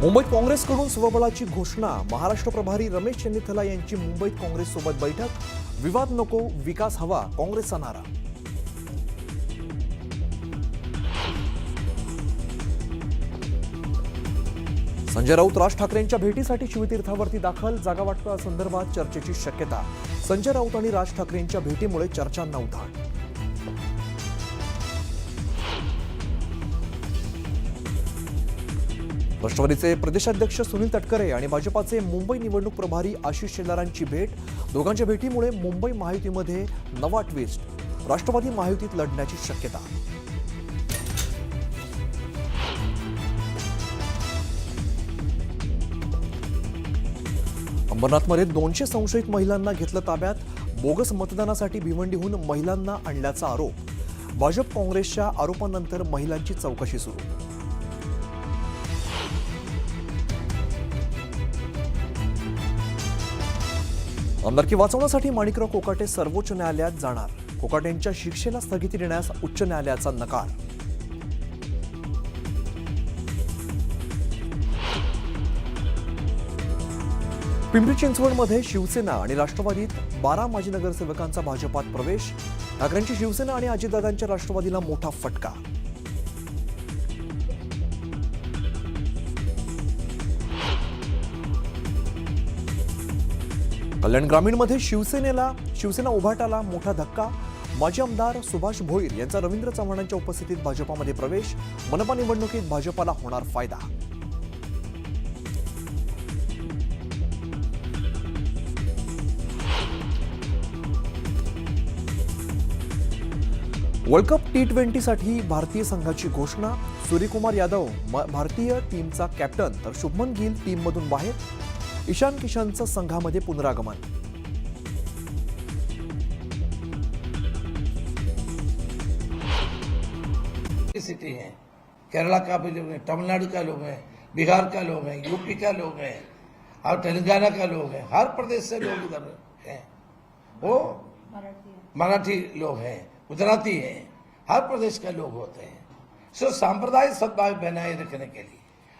मुंबईत काँग्रेसकडून स्वबळाची घोषणा महाराष्ट्र प्रभारी रमेश चन्नीथला यांची मुंबईत काँग्रेससोबत बैठक विवाद नको विकास हवा काँग्रेसचा नारा. संजय राऊत राज ठाकरेंच्या भेटीसाठी शिवतीर्थावरती दाखल जागावाटपासंदर्भात चर्चेची शक्यता. संजय राऊत आणि राज ठाकरेंच्या भेटीमुळे चर्चांना उधाण राष्ट्रवादीचे प्रदेशाध्यक्ष सुनील तटकरे आणि भाजपाचे मुंबई निवडणूक प्रभारी आशिष शेलारांची भेट. दोघांच्या भेटीमुळे मुंबई महायुतीमध्ये नवा ट्विस्ट राष्ट्रवादी महायुतीत लढण्याची शक्यता. अंबरनाथमध्ये दोनशे संशयित महिलांना घेतलं ताब्यात. बोगस मतदानासाठी भिवंडीहून महिलांना आणल्याचा आरोप. भाजप काँग्रेसच्या आरोपानंतर महिलांची चौकशी सुरू. आमदारकी वाचवण्यासाठी माणिकराव कोकाटे सर्वोच्च न्यायालयात जाणार. कोकाटेंच्या शिक्षेला स्थगिती देण्यास उच्च न्यायालयाचा नकार. पिंपरी चिंचवडमध्ये शिवसेना आणि राष्ट्रवादीत बारा माजी नगरसेवकांचा भाजपात प्रवेश. ठाकरेंची शिवसेना आणि अजितदादांच्या राष्ट्रवादीला मोठा फटका. कल्याण ग्रामीणमध्ये शिवसेनेला शिवसेना उभाटाला मोठा धक्का. माजी आमदार सुभाष भोईर यांचा रवींद्र चव्हाणांच्या उपस्थितीत भाजपामध्ये प्रवेश. मनपा निवडणुकीत भाजपाला होणार फायदा. वर्ल्ड कप टी ट्वेंटीसाठी भारतीय संघाची घोषणा. सूर्यकुमार यादव भारतीय टीमचा कॅप्टन. तर शुभमन गिल टीममधून बाहेर. ईशान किशनचं संघामध्ये पुनरागमन. सिटी है. केरला का भी लोग हैं, तमिलनाडु का लोग हैं, बिहार का लोग हैं, यूपी का लोग हैं, और तेलंगाना का लोग हैं, हर प्रदेश से लोग इधर हैं। वो मराठी लोग हैं, गुजराती हैं, हर प्रदेश के लोग होते हैं। सो सांप्रदायिक सद्भाव बनाए रखने के लिए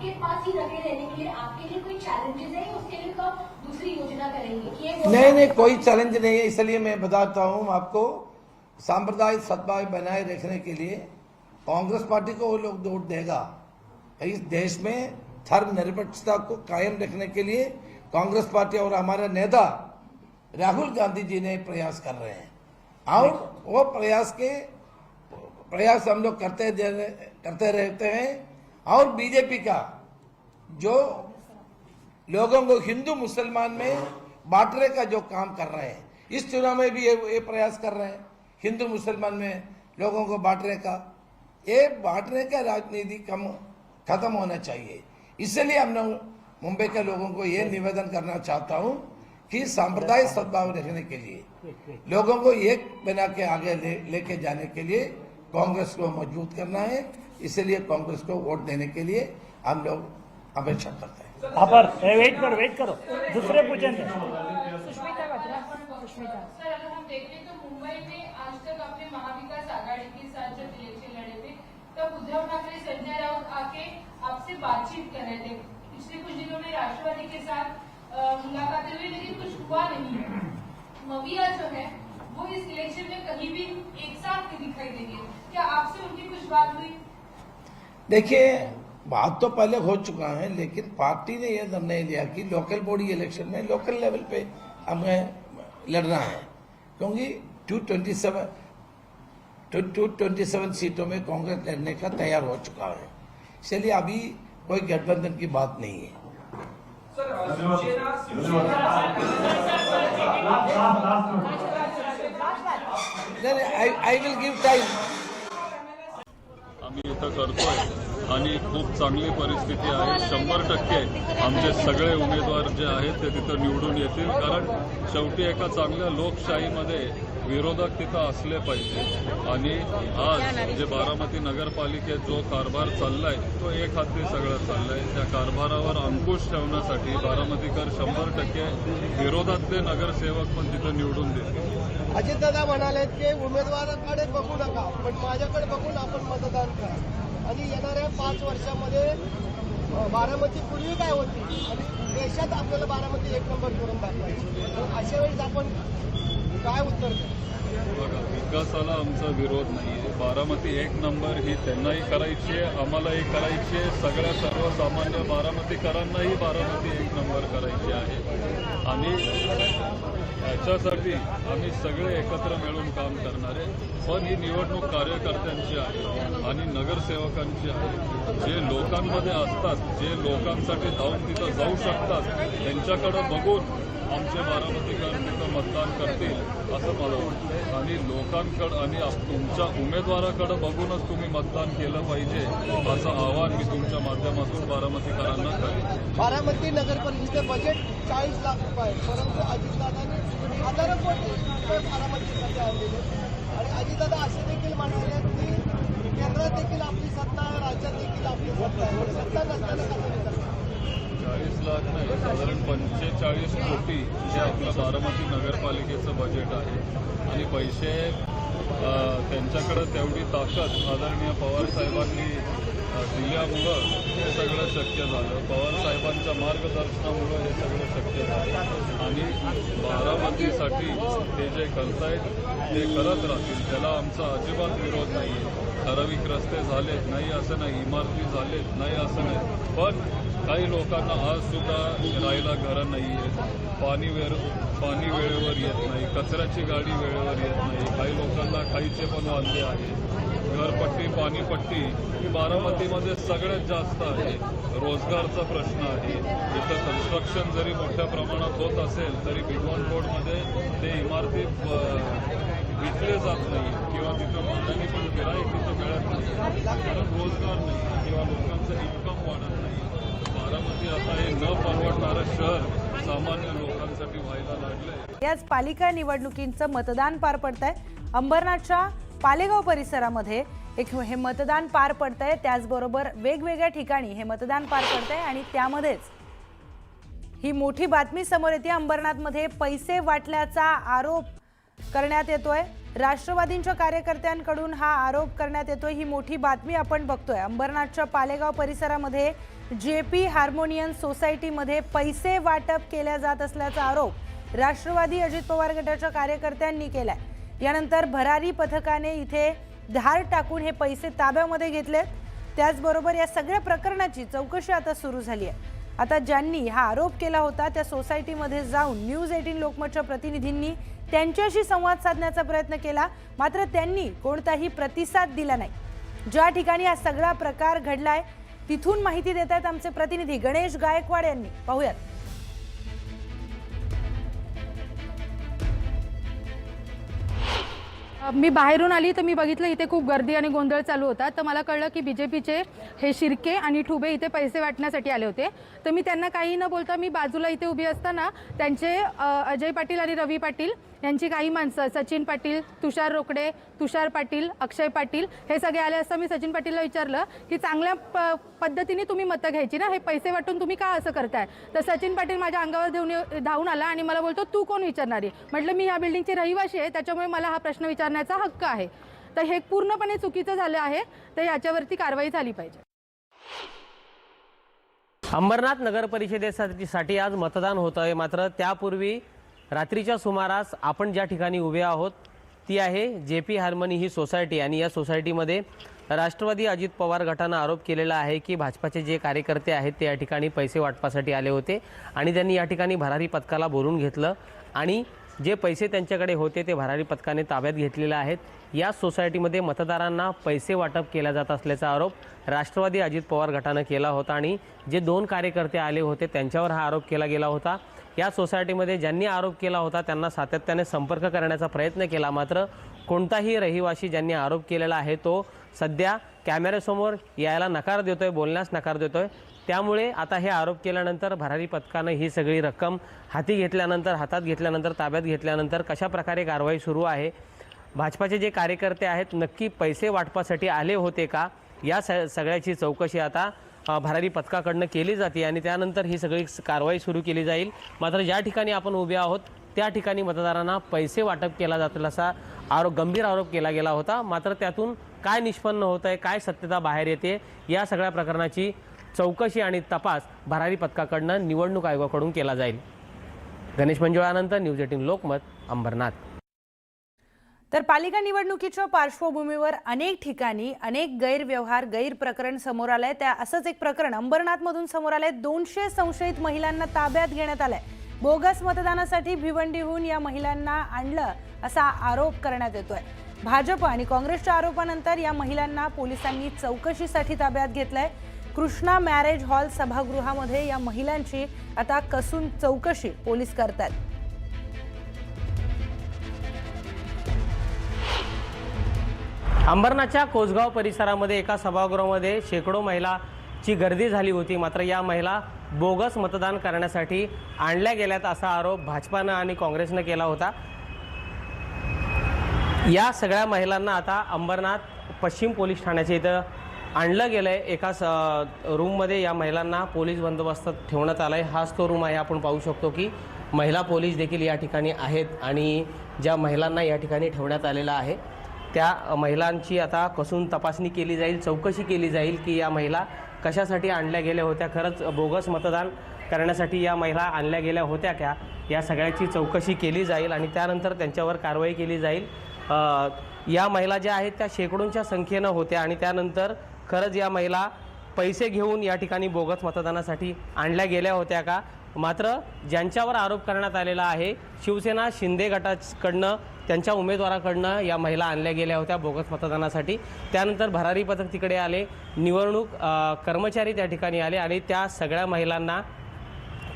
आपके पास ही रहने के लिए आपके लिए कोई चैलेंजेस है उसके लिए तो आप दूसरी योजना करेंगे? कि नहीं नहीं कोई चैलेंज नहीं है इसलिए मैं बताता हूँ आपको। सांप्रदायिक सद्भाव बनाए रखने के लिए कांग्रेस पार्टी को वो लोग वोट देगा। इस देश में धर्म निरपेक्षता को कायम रखने के लिए कांग्रेस पार्टी और हमारे नेता राहुल गांधी जी ने प्रयास कर रहे हैं। और वो प्रयास के प्रयास हम लोग करते करते रहते हैं। और बीजेपी का जो लोगों को हिंदू मुसलमान में बांटने का जो काम कर रहे हैं इस चुनाव में भी ये, ये प्रयास कर रहे हैं हिंदू मुसलमान में लोगों को बांटने का ये बांटने का राजनीति कम खत्म होना चाहिए। इसलिए हम लोग मुंबई के लोगों को ये निवेदन करना चाहता हूँ कि सांप्रदायिक सद्भाव रखने के लिए लोगों को एक बना के आगे ले लेके जाने के लिए कांग्रेस को मज़बूत करना है इसलिए कांग्रेस को वोट देने के लिए हम लोग अपेक्षा करते हैं। अपर ए, वेट करो वेट करो। दुसरे पूछेंगे। सुष्मिता वात्रा सुष्मिता। सर अगर हम देखें तो मुंबई में आज तक आपने महाविकास आघाड़ी के साथ जब इलेक्शन लड़े थे तब उद्धव ठाकरे संजय राउत आके आपसे बातचीत कर रहे थे। पिछले कुछ दिनों में राष्ट्रवादी के साथ मुलाकातें हुई लेकिन कुछ हुआ नहीं है। मविया जो है वो इस इलेक्शन में कहीं भी एक साथ नहीं दिखाई देंगे क्या आपसे उनकी कुछ बात हुई? देखिए बात तो पहले हो चुका है लेकिन पार्टी ने यह निर्णय लिया कि लोकल बॉडी इलेक्शन में लोकल लेवल पे हमें लड़ना है। क्योंकि 227 टू ट्वेंटी सेवन सीटों में कांग्रेस लड़ने का तैयार हो चुका है। इसलिए अभी कोई गठबंधन की बात नहीं है। आई विल गिव टाइम करतोय आणि खूप चांगली परिस्थिती आहे. शंभर टक्के आमचे सगळे उमेदवार जे आहेत ते तिथं निवडून येतील. कारण शेवटी एका चांगल्या लोकशाहीमध्ये विरोधक तिथं असले पाहिजे. आणि आज जे बारामती नगरपालिकेत जो कारभार चाललाय तो एक हाती सगळं चाललाय. त्या कारभारावर अंकुश ठेवण्यासाठी बारामतीकर शंभर टक्के विरोधातले नगरसेवक पण तिथं निवडून देतील. अजितदादा म्हणाले की उमेदवाराकडे बघू नका पण माझ्याकडे बघून आपण मतदान करा. आणि येणाऱ्या पाच वर्षामध्ये बारामती पूर्वी काय होती? आणि देशात आपल्याला बारामती एक नंबर करून दाखवायची. अशा वेळेस आपण काय उत्तर द्या बघा विकासाला आमचा विरोध नाही आहे बारामती एक नंबर ही त्यांनाही करायची आहे आम्हालाही करायची आहे. सगळ्या सर्वसामान्य बारामतीकरांनाही बारामती एक नंबर करायची आहे. आणि याच्यासाठी आम्ही सगळे एकत्र मिळून काम करणार आहे पण ही निवडणूक कार्यकर्त्यांची आहे आणि नगरसेवकांची आहे. जे लोकांमध्ये असतात जे लोकांसाठी धावून तिथं जाऊ शकतात त्यांच्याकडं बघून आमचे बारामतीकर तिथं मतदान करतील असं मला वाटतं आणि लोकांकडं आणि तुमच्या उमेदवाराकडे बघूनच तुम्ही मतदान केलं पाहिजे असं आवाहन मी तुमच्या माध्यमातून बारामतीकरांना करेन. बारामती नगर बजेट चाळीस लाख रुपये परंतु अजितदादांनी हजारो कोटी रुपये बारामतीसाठी आणलेले आणि अजितदादा असे देखील म्हणाले की केंद्रात देखील आपली सत्ता राज्यात देखील आपली सत्ता आहे. सत्ता नसताना कसं चाळीस लाख नाही साधारण पंचेचाळीस कोटी हे आपलं बारामती नगरपालिकेचं बजेट आहे. आणि पैसे त्यांच्याकडं तेवढी ताकद आदरणीय पवार साहेबांनी दिल्यामुळं हे सगळं शक्य झालं. पवार साहेबांच्या मार्गदर्शनामुळं हे सगळं शक्य झालं. आणि बारामतीसाठी ते जे करतायत ते करत राहतील. त्याला आमचा अजिबात विरोध नाही आहे ठराविक रस्ते झालेत नाही असं नाही इमारती झालेत नाही असं नाही. पण काही लोकांना आज सुद्धा राहायला घरं नाही आहेत. पाणी वेळ पाणी वेळेवर येत नाही. कचऱ्याची गाडी वेळेवर येत नाही. काही लोकांना खायचे पण वांदे आहेत. घरपट्टी पाणीपट्टी ही बारामतीमध्ये सगळ्यात जास्त आहे. रोजगारचा प्रश्न आहे. इथं कन्स्ट्रक्शन जरी मोठ्या प्रमाणात होत असेल तरी भिगवण रोडमध्ये ते इमारती विकले जात नाही. किंवा तिथं भाड्याने पण गिराईक तिथं मिळत नाही. कारण रोजगार नाही. किंवा लोकांचं इन्कम वाढत नाही. बारामती आता हे न परवडणारं शहर सामान्य लोकांसाठी व्हायला लागलंय. याच पालिका निवडणुकींचं मतदान पार पडत आहे अंबरनाथच्या पालेगाव परिसरामध्ये एक हे मतदान पार पडत आहे त्याचबरोबर वेगवेगळ्या ठिकाणी हे मतदान पार पडत आहे आणि त्यामध्येच ही मोठी बातमी समोर येते. अंबरनाथमध्ये पैसे वाटल्याचा आरोप करण्यात येतोय. राष्ट्रवादींच्या कार्यकर्त्यांकडून हा आरोप करण्यात येतोय. ही मोठी बातमी आपण बघतोय. अंबरनाथच्या पालेगाव परिसरामध्ये जे पी हार्मोनियन सोसायटीमध्ये पैसे वाटप केल्या जात असल्याचा आरोप राष्ट्रवादी अजित पवार गटाच्या कार्यकर्त्यांनी केलाय. यानंतर भरारी पथकाने इथे धार टाकून हे पैसे ताब्यामध्ये घेतलेत. त्याचबरोबर या सगळ्या प्रकरणाची चौकशी आता सुरू झाली आहे. आता ज्यांनी हा आरोप केला होता त्या सोसायटीमध्ये जाऊन न्यूज एटीन लोकमतच्या प्रतिनिधींनी त्यांच्याशी संवाद साधण्याचा प्रयत्न केला. मात्र त्यांनी कोणताही प्रतिसाद दिला नाही. ज्या ठिकाणी हा सगळा प्रकार घडलाय तिथून माहिती देत आहेत आमचे प्रतिनिधी गणेश गायकवाड यांनी. पाहूयात. मी बाहेरून आली तर मी बघितलं इथे खूप गर्दी आणि गोंधळ चालू होता. तर मला कळलं की बी जे पीचे हे शिर्के आणि ठुबे इथे पैसे वाटण्यासाठी आले होते. तर मी त्यांना काही न बोलता मी बाजूला इथे उभी असताना त्यांचे अजय पाटील आणि रवी पाटील यांची काही माणसं सचिन पाटील तुषार रोकडे तुषार पाटील अक्षय पाटील हे सगळे आले असता मी सचिन पाटीलला विचारलं की चांगल्या प पद्धतीने तुम्ही मतं घ्यायची ना? हे पैसे वाटून तुम्ही का असं करताय? तर सचिन पाटील माझ्या अंगावर धावून धावून आला आणि मला बोलतो तू कोण विचारणारी? म्हटलं मी ह्या बिल्डिंगची रहिवाशी आहे त्याच्यामुळे मला हा प्रश्न विचारण्याचा हक्क आहे. तर हे पूर्णपणे चुकीचं झालं आहे तर याच्यावरती कारवाई झाली पाहिजे. अंबरनाथ नगर परिषदेसाठी आज मतदान होतं आहे मात्र त्यापूर्वी रात्रीच्या सुमारास आपण ज्या ठिकाणी उभे आहोत ती आहे जे पी हार्मनी ही सोसायटी. आणि या सोसायटीमध्ये राष्ट्रवादी अजित पवार गटानं आरोप केलेला आहे की भाजपाचे जे कार्यकर्ते आहेत ते या ठिकाणी पैसे वाटपासाठी आले होते आणि त्यांनी या ठिकाणी भरारी पथकाला बोलून घेतलं. आणि जे पैसे त्यांच्याकडे होते ते भरारी पथकाने ताब्यात घेतलेले आहेत. या सोसायटीमध्ये मतदारांना पैसे वाटप केला जात असल्याचा आरोप राष्ट्रवादी अजित पवार गटानं केला होता. आणि जे दोन कार्यकर्ते आले होते त्यांच्यावर हा आरोप केला गेला होता. या सोसायटीमध्ये ज्यांनी आरोप केला होता त्यांना सातत्याने संपर्क करण्याचा प्रयत्न केला. मात्र कोणताही रहिवासी ज्यांनी आरोप केलेला आहे तो सध्या कॅमेऱ्यासमोर यायला नकार देतोय बोलण्यास नकार देतोय. त्यामुळे आता हे आरोप केल्यानंतर भरारी पथकानं ही सगळी रक्कम हाती घेतल्यानंतर हातात घेतल्यानंतर ताब्यात घेतल्यानंतर कशा प्रकारे कारवाई सुरू आहे? भाजपाचे जे कार्यकर्ते आहेत नक्की पैसे वाटपासाठी आले होते का? या स सगळ्याची चौकशी आता भरारी पथकाकडनं केली जाते आणि त्यानंतर ही सगळी कारवाई सुरू केली जाईल. मात्र ज्या ठिकाणी आपण उभे आहोत त्या ठिकाणी मतदारांना पैसे वाटप केला जातील असा आरोप गंभीर आरोप केला गेला होता. मात्र त्यातून काय निष्पन्न होत आहे काय सत्यता बाहेर येते या सगळ्या प्रकरणाची चौकशी आणि तपास भरारी पथकाकडनं निवडणूक आयोगाकडून केला जाईल. गणेश मंजुळानंतर न्यूज एटीन लोकमत अंबरनाथ. तर पालिका निवडणुकीच्या पार्श्वभूमीवर अनेक ठिकाणी अनेक गैरव्यवहार गैरप्रकरण समोर आलंय त्या असंच एक प्रकरण अंबरनाथमधून समोर आलंय. दोनशे संशयित महिलांना ताब्यात घेण्यात आलंय. बोगस मतदानासाठी भिवंडीहून या महिलांना आणलं असा आरोप करण्यात येतोय. भाजप आणि काँग्रेसच्या आरोपानंतर या महिलांना पोलिसांनी चौकशीसाठी ताब्यात घेतलंय. कृष्णा मॅरेज हॉल सभागृहामध्ये या महिलांची आता कसून चौकशी पोलीस करतात अंबरनाथच्या कोसगाव परिसरामध्ये एका सभागृहामध्ये शेकडो महिलाची गर्दी झाली होती. मात्र या महिला बोगस मतदान करण्यासाठी आणल्या गेल्यात असा आरोप भाजपानं आणि काँग्रेसनं केला होता. या सगळ्या महिलांना आता अंबरनाथ पश्चिम पोलीस ठाण्याच्या इथं आणलं गेलं आहे एका स रूममध्ये या महिलांना पोलीस बंदोबस्त ठेवण्यात आला आहे हाच तो रूम आहे. आपण पाहू शकतो की महिला पोलीस देखील या ठिकाणी आहेत आणि ज्या महिलांना या ठिकाणी ठेवण्यात आलेलं आहे. त्या महिलांची आता कसून तपासणी केली जाईल चौकशी केली जाईल की या महिला कशासाठी आणल्या गेल्या होत्या. खरंच बोगस मतदान करण्यासाठी या महिला आणल्या गेल्या होत्या का? या सगळ्याची चौकशी केली जाईल आणि त्यानंतर त्यांच्यावर कारवाई केली जाईल. या महिला ज्या आहेत त्या शेकडोंच्या संख्येनं होत्या आणि त्यानंतर खरंच या महिला पैसे घेऊन या ठिकाणी बोगस मतदानासाठी आणल्या गेल्या होत्या का? मात्र ज्यांच्यावर आरोप करण्यात आलेला आहे शिवसेना शिंदे गटाकडनं त्यांच्या उमेदवाराकडनं या महिला आणल्या गेल्या होत्या बोगस मतदानासाठी. त्यानंतर भरारी पथक तिकडे आले निवडणूक कर्मचारी त्या ठिकाणी आले आणि त्या सगळ्या महिलांना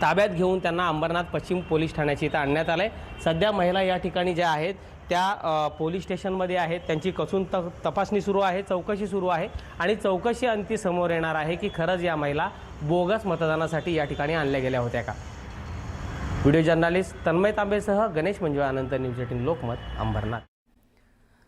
ताब्यात घेऊन त्यांना अंबरनाथ पश्चिम पोलीस ठाण्याची इथं आणण्यात आलं आहे सध्या महिला या ठिकाणी ज्या आहेत त्या पोलीस स्टेशनमध्ये आहेत. त्यांची कसून त तपासणी सुरू आहे चौकशी सुरू आहे आणि चौकशी अंती समोर येणार आहे की खरंच या महिला बोगस मतदानासाठी या ठिकाणी आणल्या गेल्या होत्या का? व्हिडिओ जर्नालिस्ट तन्मय तांबेसह गणेश मंजुळा अनंत न्यूज एटीन लोकमत अंबरनाथ.